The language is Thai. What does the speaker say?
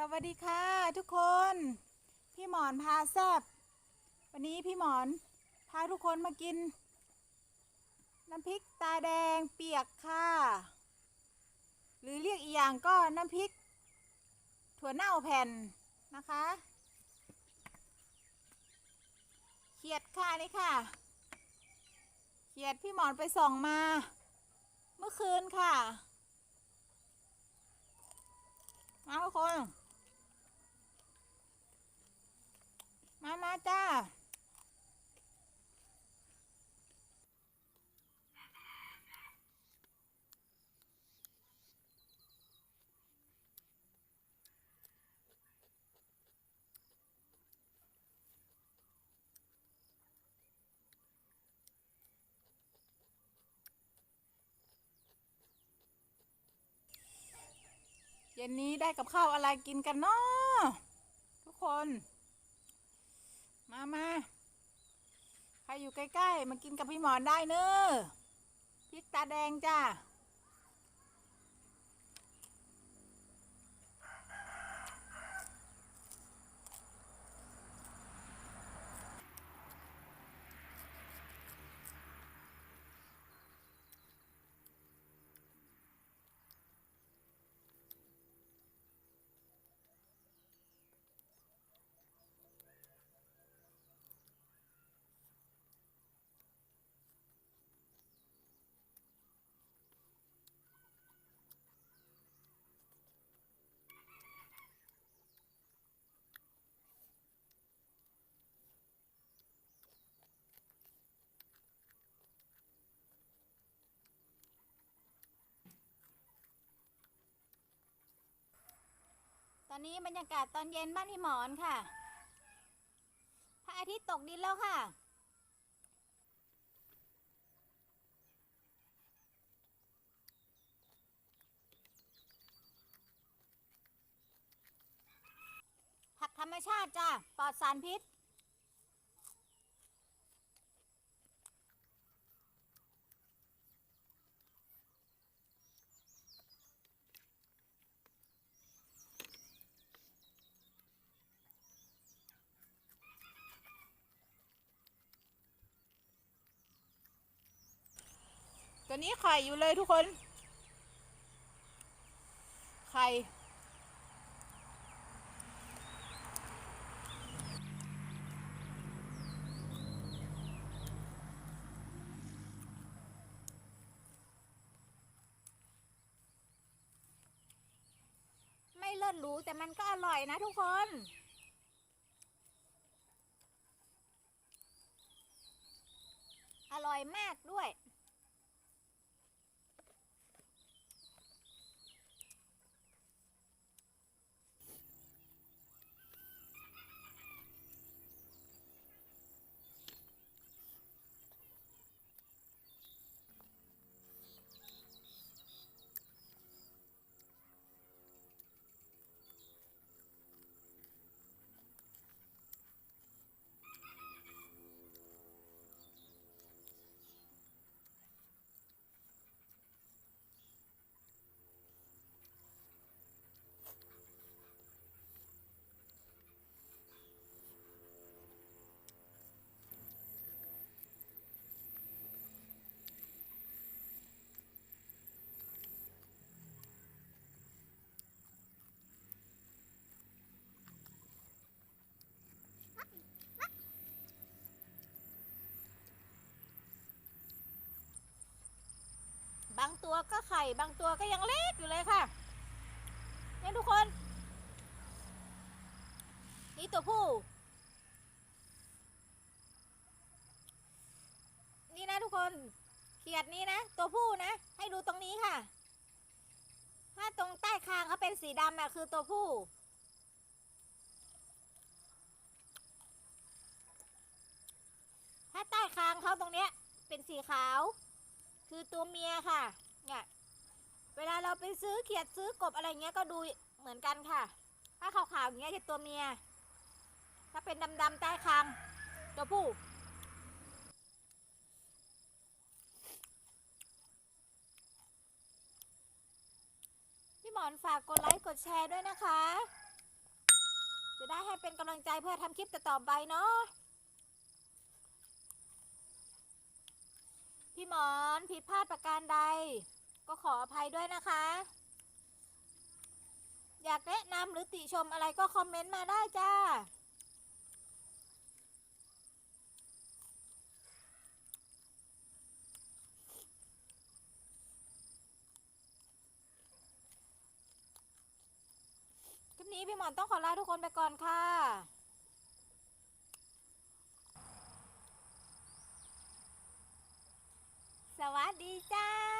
สวัสดีค่ะทุกคน พี่หมอนพาแซบวันนี้พี่หมอนพาทุกคนมากิน น้ำพริกตาแดงเปียกค่ะ หรือเรียกอีกอย่างก็น้ำพริก ถั่วเน่าแผ่นนะคะเขียดค่ะนี่ค่ะเขียดพี่หมอนไปส่องมา เมื่อคืนค่ะมาทุกคน มามาจ้า เย็นนี้ได้กับข้าวอะไรกินกันเนาะทุกคน มามาใครอยู่ใกล้ๆ มากินกับพี่หมอนได้เนอะพริกตาแดงจ้า อนนี้บรรยากาศตอนเย็นบ้านพี่หมอนค่ะ พระอาทิตย์ตกดินแล้วค่ะ ผักธรรมชาติจ้ะปลอดสารพิษ ตัวนี้ไข่อยู่เลยทุกคน ไข่ไม่เลิศหรูแต่มันก็อร่อยนะทุกคน อร่อยมากด้วย ก็ไข่บางตัวก็ยังเล็กอยู่เลยค่ะเนี่ยทุกคน นี่ตัวผู้ นี่นะทุกคนเขียดนี้นะ ตัวผู้นะ ให้ดูตรงนี้ค่ะ ถ้าตรงใต้คางเขาเป็นสีดำอะคือตัวผู้ถ้าใต้คางเขาตรงเนี้ยเป็นสีขาว คือตัวเมียค่ะ เนี่ยเวลาเราไปซื้อเขียดซื้อกบอะไรเงี้ยก็ดูเหมือนกันค่ะ ถ้าขาวๆอย่างเงี้ยจะตัวเมีย ถ้าเป็นดำๆใต้คางตัวผู้พี่หมอนฝากกดไลค์กดแชร์ด้วยนะคะ จะได้ให้เป็นกำลังใจเพื่อทำคลิปต่อไปเนาะพี่หมอนผิดพลาดประการใด ก็ขออภัยด้วยนะคะ อยากแนะนำหรือติชมอะไรก็คอมเมนต์มาได้จ้า คลิปนี้พี่หมอนต้องขอลาทุกคนไปก่อนค่ะสวัสดีจ้า